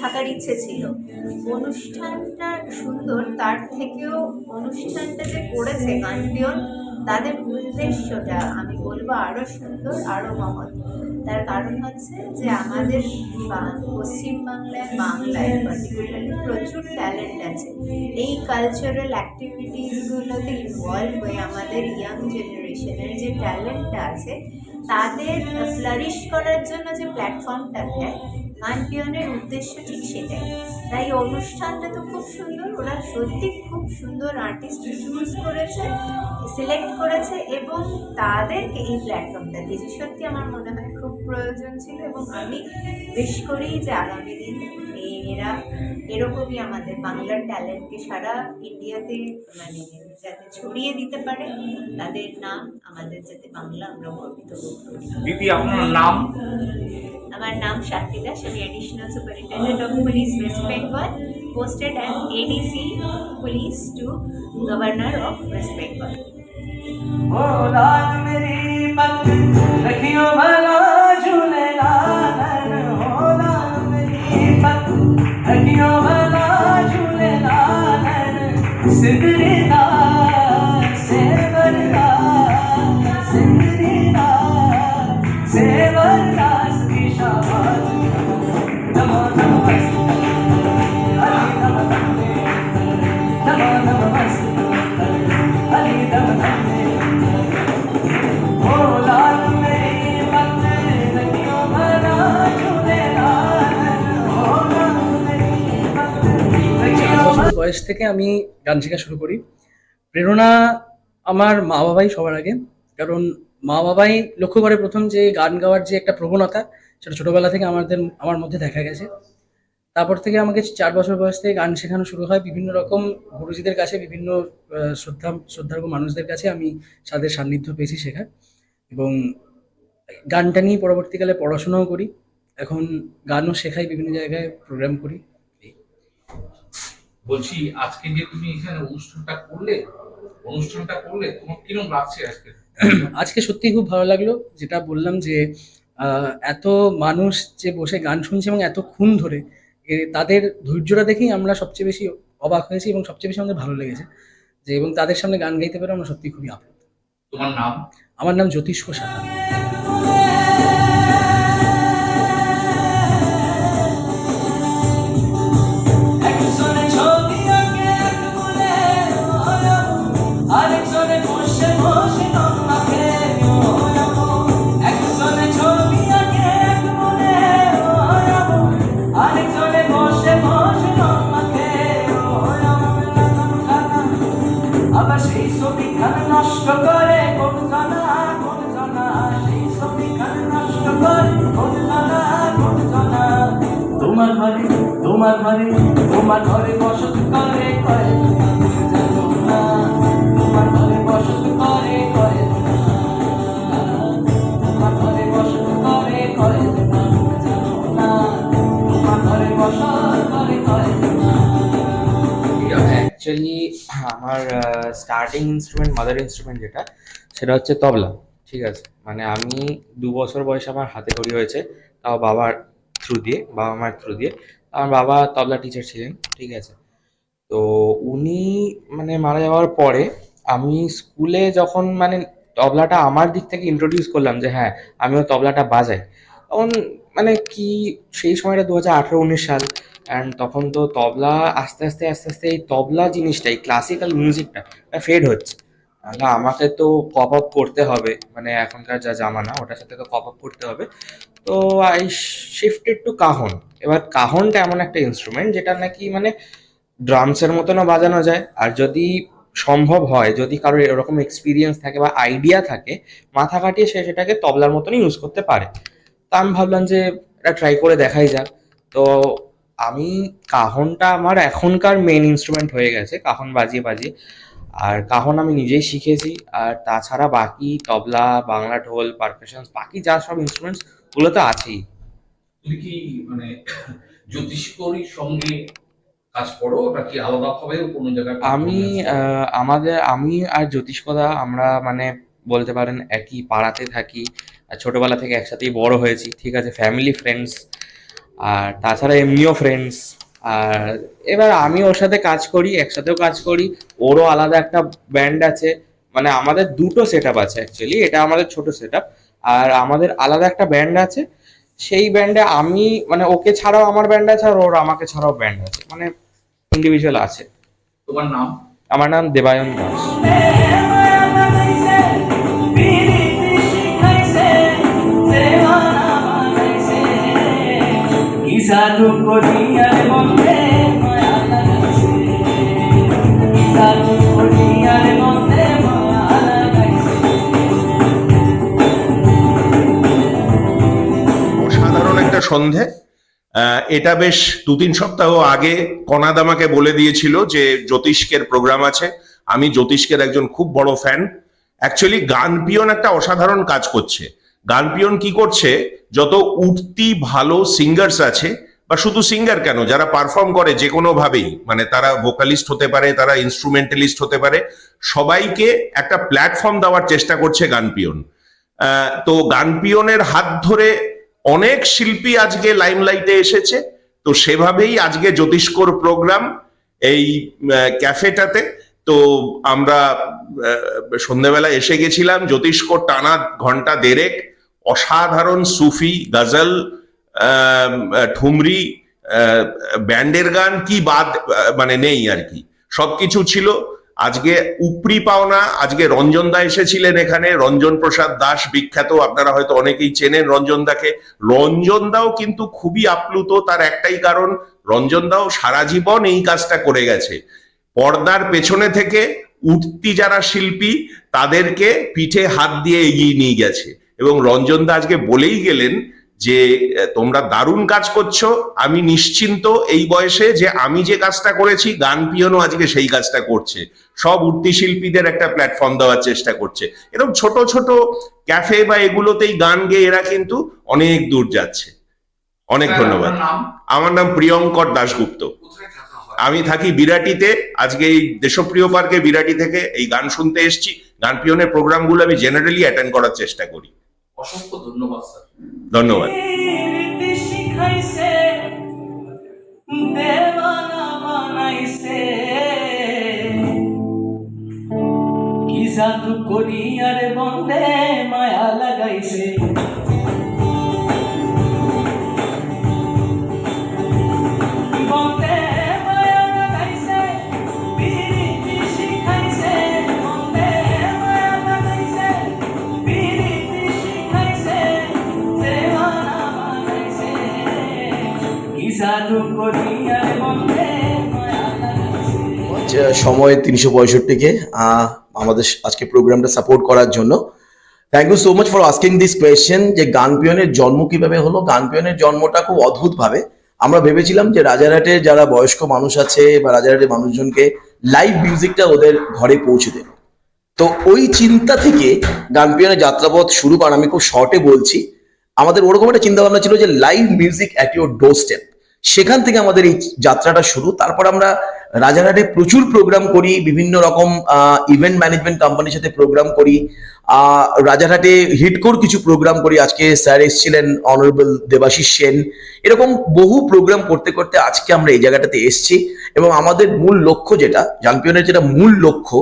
থাকার ইচ্ছে ছিল। অনুষ্ঠানটা সুন্দর, তার থেকেও অনুষ্ঠানটা যে করেছে গান্ডিয়ন তাদের উদ্দেশ্যটা আমি বলব আরও সুন্দর আরও মহৎ। তার কারণ হচ্ছে যে আমাদের পশ্চিমবাংলায় বাংলায় পার্টিকুলারলি প্রচুর ট্যালেন্ট আছে। এই কালচারাল অ্যাক্টিভিটিসগুলোতে ইনভলভ হয়ে আমাদের ইয়াং জেনারেশনের যে ট্যালেন্টটা আছে, তাদের ফ্লারিশ করার জন্য যে প্ল্যাটফর্মটা দেয় গানপিয়নের উদ্দেশ্য ঠিক সেটাই। তাই অনুষ্ঠানটা তো খুব সুন্দর, ওরা সত্যি খুব সুন্দর আর্টিস্ট চুজ করেছে সিলেক্ট করেছে এবং তাদেরকে এই প্ল্যাটফর্মটা দিয়েছে। সত্যি আমার মনে হয় খুব প্রয়োজন ছিল এবং আমি বেশ করি যে আগামী দিন এরা এরকমই আমাদের বাংলার ট্যালেন্টকে সারা ইন্ডিয়াতে মানে যাতে ছড়িয়ে দিতে পারে তাদের নাম আমাদের যাতে বাংলা আমরা গর্বিত দিদি আপনার নাম? আমার নাম শান্তি দাস আমি additional superintendent of police West Bengal posted as ADC police to governor of West Bengal ও রাত মেরি মত থেকে আমি গান শেখা শুরু করি। প্রেরণা আমার মা বাবাই সবার আগে, কারণ মা বাবাই লক্ষ্য করে প্রথম যে গান গাওয়ার যে একটা প্রবণতা, সেটা ছোটবেলা থেকে আমাদের, আমার মধ্যে দেখা গেছে। তারপর থেকে আমাকে চার বছর বয়স থেকে গান শেখানো শুরু হয়। বিভিন্ন রকম গুরুজিদের কাছে, বিভিন্ন শ্রদ্ধা, শ্রদ্ধার্ঘ মানুষদের কাছে আমি তাদের সান্নিধ্য পেয়েছি শেখার। এবং গানটা নিয়ে পরবর্তীকালে পড়াশোনাও করি। এখন গানও শেখাই বিভিন্ন জায়গায়, প্রোগ্রাম করি। বলছি আজকে যে তুমি এখানে অনুষ্ঠানটা করলে অনুষ্ঠানটা করলে তোমার কীরকম লাগছে আজকে? আজকে সত্যি খুব ভালো লাগল যেটা বললাম যে এত মানুষ যে বসে গান শুনছে এবং এতক্ষণ ধরে তাদের ধৈর্যটা দেখেই আমরা সবচেয়ে বেশি অবাক হয়েছি এবং সবচেয়ে বেশি আমাদের ভালো লেগেছে যে এবং তাদের সামনে গান গাইতে পেরে আমরা সত্যি খুবই আপ্লুত। তোমার নাম? আমার নাম জ্যোতিষ্ক সাহা। তোমার ঘরে তোমার ঘরে তোমার ঘরে বসত করে করে তোমার ঘরে বসত করে করে তোমার ঘরে বসত করে করে তোমার ঘরে বসত করে করে অ্যাকচুয়ালি আমার স্টার্টিং ইনস্ট্রুমেন্ট মাদার ইনস্ট্রুমেন্ট যেটা, সেটা হচ্ছে তবলা, ঠিক আছে? মানে আমি দু বছর বয়সে আমার হাতে খড়ি হয়েছে, তাও বাবার থ্রু দিয়ে, বাবা মায়ের থ্রু দিয়ে, আমার বাবা তবলা টিচার ছিলেন, ঠিক আছে? তো উনি মানে মারা যাওয়ার পরে আমি স্কুলে যখন মানে তবলাটা আমার দিক থেকে ইন্ট্রোডিউস করলাম যে হ্যাঁ আমিও তবলাটা বাজাই। তখন মানে কি, সেই সময়টা দু হাজার আঠেরো, উনিশ সাল অ্যান্ড তখন তো তবলা আস্তে আস্তে আস্তে আস্তে এই তবলা জিনিসটা এই ক্লাসিক্যাল মিউজিকটা ফেড হচ্ছে। তাহলে আমাকে তো কপ আপ করতে হবে মানে এখনকার যা জামানা, ওটার সাথে তো কপ আপ করতে হবে। তো আই শিফটেড টু কাহন। এবার কাহনটা এমন একটা ইনস্ট্রুমেন্ট যেটা নাকি মানে ড্রামসের মতনও বাজানো যায়। আর যদি সম্ভব হয়, যদি কারোর এরকম এক্সপিরিয়েন্স থাকে বা আইডিয়া থাকে, মাথা কাটিয়ে সে সেটাকে তবলার মতনই ইউজ করতে পারে। তা আমি ভাবলাম যে এটা ট্রাই করে দেখাই যাক। তো আমি কাহনটা আমার এখনকার মেন ইনস্ট্রুমেন্ট হয়ে গেছে, কাহন বাজিয়ে বাজিয়ে। আর কাহন আমি নিজেই শিখেছি আর তাছাড়া বাকি তবলা বাংলা ঢোল পারকাশন বাকি যা সব ইনস্ট্রুমেন্টস ওগুলো তো আছেই। তুমি কি মানে জ্যোতিষ্করির সঙ্গে কাজ করো ওটা কি আলাদা ভাবে কোনো জায়গায় আমি আমাদের আমি আর জ্যোতিষ্কদা আমরা মানে বলতে পারেন একই পাড়াতে থাকি। আর ছোটবেলা থেকে একসাথেই বড় হয়েছি ঠিক আছে ফ্যামিলি ফ্রেন্ডস আর তাছাড়া এমনিও ফ্রেন্ডস আর এবার আমি ওর সাথে কাজ করি একসাথেও কাজ করি। ওরও আলাদা একটা ব্যান্ড আছে। মানে আমাদের দুটো সেট আপ আছে অ্যাকচুয়ালি এটা আমাদের ছোট সেট আপ আর আমাদের আলাদা একটা ব্যান্ড আছে। সেই ব্যান্ডে আমি মানে ওকে ছাড়াও আমার ব্যান্ড আছে আর ওর আমাকে ছাড়াও ব্যান্ড আছে। মানে ইন্ডিভিজুয়াল আছে। তোমার নাম? আমার নাম দেবায়ন দাস। জাদু করিয়ার মধ্যে জাদু করিয়ার মধ্যে অসাধারণ একটা সন্ধে। এটা বেশ দু তিন সপ্তাহ আগে কনাদ আমাকে বলে দিয়েছিল যে জ্যোতিষ্কের প্রোগ্রাম আছে। আমি জ্যোতিষ্কের একজন খুব বড় ফ্যান অ্যাকচুয়ালি গান পিয়ন একটা অসাধারণ কাজ করছে। গান পিয়ন কি করছে? যত উঠতি ভালো সিঙ্গার্স আছে বা শুধু সিঙ্গার কেন? যারা পারফর্ম করে যে কোনো ভাবেই মানে তারা ভোকালিস্ট হতে পারে তারা ইনস্ট্রুমেন্টালিস্ট হতে পারে সবাইকে একটা প্ল্যাটফর্ম দেওয়ার চেষ্টা করছে গান পিয়ন তো গান পিয়নের হাত ধরে অনেক শিল্পী আজকে লাইমলাইটে এসেছে। তো সেভাবেই আজকে জ্যোতিষ্কর প্রোগ্রাম এই ক্যাফেটাতে তো আমরা আহ, সন্ধেবেলা এসে গেছিলাম জ্যোতিষ্কর টানা ঘণ্টা দেড়েক অসাধারণ সুফি, গজল ঠুমরি ব্যান্ডের গান কি বাদ মানে নেই আর কি। সবকিছু ছিল। আজকে উপরি পাওনা, আজকে রঞ্জন দা এসেছিলেন এখানে। রঞ্জন প্রসাদ দাস বিখ্যাত, আপনারা হয়তো অনেকেই চেনেন রঞ্জন দাকে। রঞ্জন দাও কিন্তু খুবই আপ্লুত, তার একটাই কারণ, রঞ্জন দাও সারা জীবন এই কাজটা করে গেছে। পর্দার পেছনে থেকে উঠতি যারা শিল্পী, তাদেরকে পিঠে হাত দিয়ে এগিয়ে নিয়ে গেছে। এবং রঞ্জন দা আজকে বলেই গেলেন যে তোমরা দারুণ কাজ করছ। আমি নিশ্চিন্ত এই বয়সে যে আমি যে কাজটা করেছি গান পিয়নও আজকে সেই কাজটা করছে। সব উঠতি শিল্পীদের একটা প্ল্যাটফর্ম দেওয়ার চেষ্টা করছে। এরকম ছোট ছোট ক্যাফে বা এগুলোতেই গান গেয়ে এরা কিন্তু অনেক দূর যাচ্ছে। অনেক ধন্যবাদ। আমার নাম প্রিয়ঙ্কর দাশগুপ্ত। আমি থাকি বিরাটিতে। আজকে এই দেশপ্রিয় পার্কে বিরাটি থেকে এই গান শুনতে এসছি। গান পিয়নের প্রোগ্রামগুলো আমি জেনারেলি অ্যাটেন্ড করার চেষ্টা করি। অসংখ্য ধন্যবাদ স্যার। ধন্যবাদ। রীতি শিখাইছে দেওয়ানা বানাইছে কি জাদু করিয়ার বন্দে মায়া লাগাইছে। সময় তিনশো পঁয়ষট্টিকে আমাদের আজকে প্রোগ্রামটা সাপোর্ট করার জন্য। Thank you so much for asking this question যে গান পিয়নের জন্ম কীভাবে হলো? গান পিয়নের জন্মটা খুব অদ্ভুত ভাবে আমরা ভেবেছিলাম যে রাজারহাটে যারা বয়স্ক মানুষ আছে বা রাজারহাটের মানুষজনকে লাইভ মিউজিকটা ওদের ঘরে পৌঁছে দেবে। তো ওই চিন্তা থেকে গান পিয়নের যাত্রাপথ শুরু করা আমি খুব শর্টে বলছি। আমাদের ওরকম একটা চিন্তা ভাবনা ছিল যে live music at your doorstep সেখান থেকে আমাদের এই যাত্রাটা শুরু। তারপর আমরা রাজারহাটে প্রচুর প্রোগ্রাম করি, বিভিন্ন রকম ইভেন্ট ম্যানেজমেন্ট কোম্পানির সাথে প্রোগ্রাম করি। রাজারহাটে হিটকোর কিছু প্রোগ্রাম করি। আজকে স্যার এসেছিলেন অনারেবল দেবাশিস সেন। এরকম বহু প্রোগ্রাম করতে করতে আজকে আমরা এই জায়গাটাতে এসেছি। এবং আমাদের মূল লক্ষ্য যেটা, জাম্পিয়নের যেটা মূল লক্ষ্য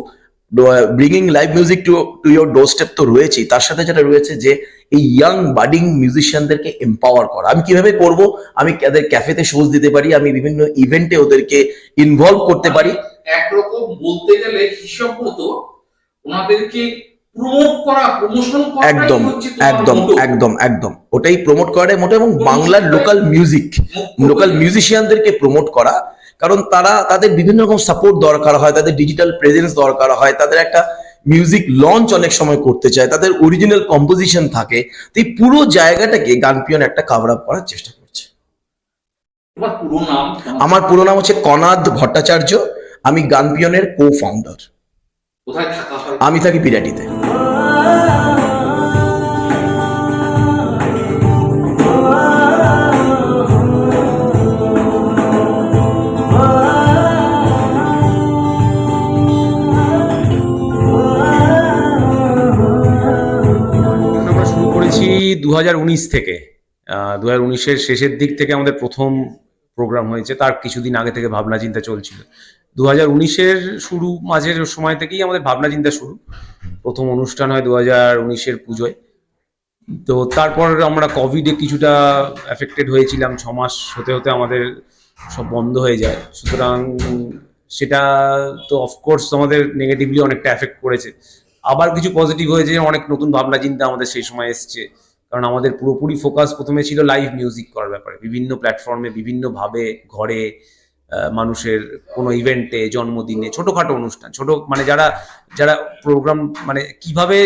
bringing live music to to your doorstep তো রয়েছেই। তার সাথে যেটা রয়েছে যে এই ইয়াং বাডিং মিউজিশিয়ানদেরকে এম্পাওয়ার করা। আমি কীভাবে করব? আমি তাদের ক্যাফেতে শোজ দিতে পারি আমি বিভিন্ন ইভেন্টে ওদেরকে ইনভলভ করতে পারি। একরকম বলতে গেলে হিসাব মতো ওনাদেরকে প্রমোট করা প্রমোশন করা একদম একদম একদম একদম। ওটাই প্রমোট করাটাই মোটা এবং বাংলার লোকাল মিউজিক লোকাল মিউজিশিয়ানদেরকে প্রমোট করা। কারণ তারা তাদের বিভিন্ন রকম সাপোর্ট দরকার হয় তাদের ডিজিটাল প্রেজেন্স দরকার হয় তাদের একটা মিউজিক লঞ্চ অনেক সময় করতে চায় তাদের অরিজিনাল কম্পোজিশন থাকে তো এই পুরো জায়গাটাকে গান পিয়ন একটা কাভার আপ করার চেষ্টা করছে। আমার পুরো নাম হচ্ছে কনাদ ভট্টাচার্য আমি গান পিয়নের কো ফাউন্ডার আমি থাকি বিরাটিতে। দু থেকে দু হাজার শেষের দিক থেকে আমাদের প্রথম প্রোগ্রাম হয়েছে, তার কিছুদিন আগে থেকে ভাবনা চিন্তা চলছিল। দু হাজার উনিশের শুরু মাঝের সময় থেকেই আমাদের ভাবনা চিন্তা শুরু। প্রথম অনুষ্ঠান হয় দু হাজার উনিশের পুজোয়। তো তারপর আমরা কোভিডে কিছুটা এফেক্টেড হয়েছিলাম, ছ মাস হতে হতে আমাদের সব বন্ধ হয়ে যায়। সুতরাং সেটা তো অফকোর্স আমাদের নেগেটিভলি অনেকটা এফেক্ট করেছে। আবার কিছু পজিটিভ হয়েছে, অনেক নতুন ভাবনা চিন্তা আমাদের সেই সময় এসছে। কারণ আমাদের পুরোপুরি ফোকাস প্রথমে ছিল লাইভ মিউজিক করার ব্যাপারে। বিভিন্ন প্ল্যাটফর্মে বিভিন্নভাবে ঘরে মানুষের কোনো ইভেন্টে জন্মদিনে ছোটোখাটো অনুষ্ঠান ছোট মানে যারা যারা প্রোগ্রাম মানে কীভাবে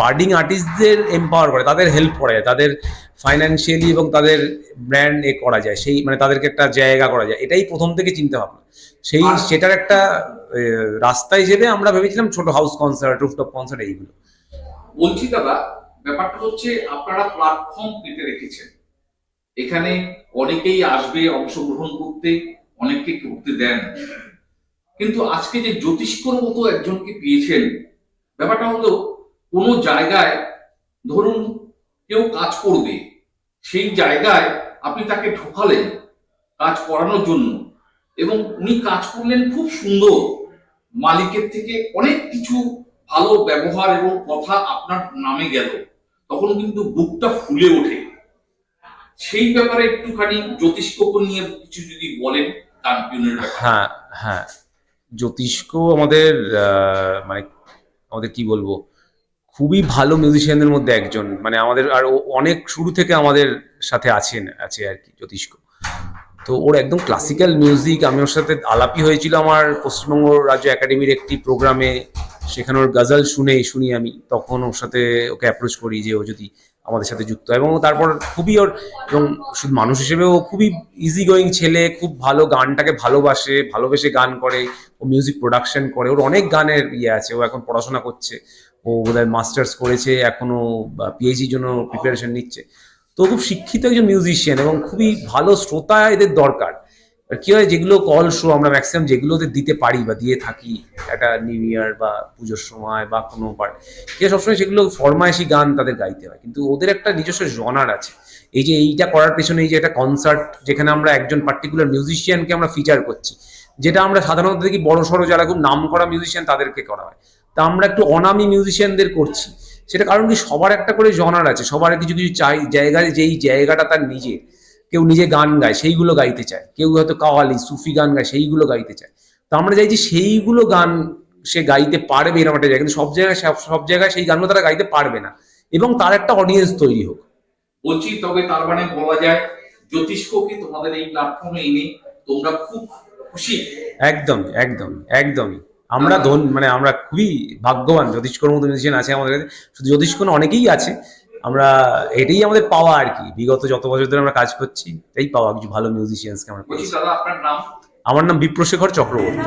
বার্ডিং আর্টিস্টদের এম্পাওয়ার করে তাদের হেল্প করা যায় তাদের ফাইন্যান্সিয়ালি এবং তাদের ব্র্যান্ড এ করা যায় সেই মানে তাদেরকে একটা জায়গা করা যায় এটাই প্রথম থেকে চিন্তা ভাবনা। সেই সেটার একটা রাস্তা হিসেবে আমরা ভেবেছিলাম ছোট হাউস কনসার্ট রুফটপ কনসার্ট এইগুলো। বলছি দাদা ব্যাপারটা হচ্ছে আপনারা প্ল্যাটফর্ম পেতে রেখেছেন। এখানে অনেকেই আসবে অংশগ্রহণ করতে, অনেককে করতে দেন। কিন্তু আজকে যে জ্যোতিষ্কর মতো একজনকে পেয়েছেন, ব্যাপারটা হলো কোনো জায়গায় ধরুন কেউ কাজ করবে, সেই জায়গায় আপনি তাকে ঢোকালেন কাজ করানোর জন্য এবং উনি কাজ করলেন খুব সুন্দর। মালিকের থেকে অনেক কিছু ভালো ব্যবহার এবং কথা আপনার নামে গেল। তখন কিন্তু বুকটা ফুলে ওঠে। সেই ব্যাপারে একটুখানি জ্যোতিষ্ককে নিয়ে কিছু যদি বলেন কানপিউনের ব্যাপারে। হ্যাঁ হ্যাঁ। জ্যোতিষ্ক আমাদের মানে আমাদের কি বলব, খুবই ভালো মিউজিশিয়ানদের মধ্যে একজন। মানে আমাদের আর অনেক শুরু থেকে আমাদের সাথে আছেন, আছে আর কি জ্যোতিষ্ক তো ওর একদম ক্লাসিক্যাল মিউজিক আমি ওর সাথে আলাপি হয়েছিল আমার পশ্চিমবঙ্গ রাজ্য একাডেমির একটি প্রোগ্রামে সেখানে ওর গজল শুনে শুনি আমি। তখন ওর সাথে ওকে অ্যাপ্রোচ করি যে ও যদি আমাদের সাথে যুক্ত হয়। এবং তারপর খুবই ওর, এবং শুধু মানুষ হিসেবেও খুবই ইজি গোয়িং ছেলে, খুব ভালো গানটাকে ভালোবাসে, ভালোবেসে গান করে, ও মিউজিক প্রোডাকশন করে। ওর অনেক গানের ইয়ে আছে, ও এখন পড়াশোনা করছে। ও বোধহয় মাস্টার্স করেছে এখনও পিএইচডির জন্য প্রিপারেশন নিচ্ছে। তো খুব শিক্ষিত একজন মিউজিশিয়ান এবং খুবই ভালো শ্রোতা এদের দরকার। কি হয়, যেগুলো কল শো আমরা ম্যাক্সিমাম যেগুলো দিতে পারি বা দিয়ে থাকি, একটা নিউ ইয়ার বা পুজোর সময় বা কোনো পার কে সবসময় সেগুলো ফরমাইশি গান তাদের গাইতে হয়। কিন্তু ওদের একটা নিজস্ব জনার আছে। এই যে এইটা করার পেছনে এই যে একটা কনসার্ট যেখানে আমরা একজন পার্টিকুলার মিউজিশিয়ানকে আমরা ফিচার করছি, যেটা আমরা সাধারণত দেখি বড় সড়ো যারা খুব নাম করা মিউজিশিয়ান তাদেরকে করা হয়। তা আমরা একটু অনামি মিউজিশিয়ানদের করছি। সেটা কারণ কি সবার একটা করে জনার আছে। সবার কিছু কিছু চাই জায়গায় যেই জায়গাটা তার নিজে কেউ নিজে গান গায় সেইগুলো গাইতে চায়। কেউ হয়তো কাওয়ালি সুফি গান গায় সেইগুলো গাইতে চায়। তো আমরা চাইছি সেইগুলো গান সে গাইতে পারবে এরকম একটা জায়গা কিন্তু সব জায়গায় সব- সব জায়গায় সেই গানগুলো তারা গাইতে পারবে না। এবং তার একটা অডিয়েন্স তৈরি হোক। বলছি তবে তার মানে বলা যায় জ্যোতিষ্ককে তোমাদের এই প্ল্যাটফর্মে এনে তোমরা খুব খুশি? একদম একদম একদমই। আমরা ধন মানে আমরা খুবই ভাগ্যবান জ্যোতিষ্কর মতো মিউজিশিয়ান আছে আমাদের কাছে। শুধু জ্যোতিষ্কর অনেকেই আছে। আমরা এটাই আমাদের পাওয়া আর কি। বিগত যত বছর ধরে আমরা কাজ করছি এটাই পাওয়া কিছু ভালো মিউজিশিয়ানসকে আমরা পেয়েছি। আমার নাম বিপ্রশেখর চক্রবর্তী।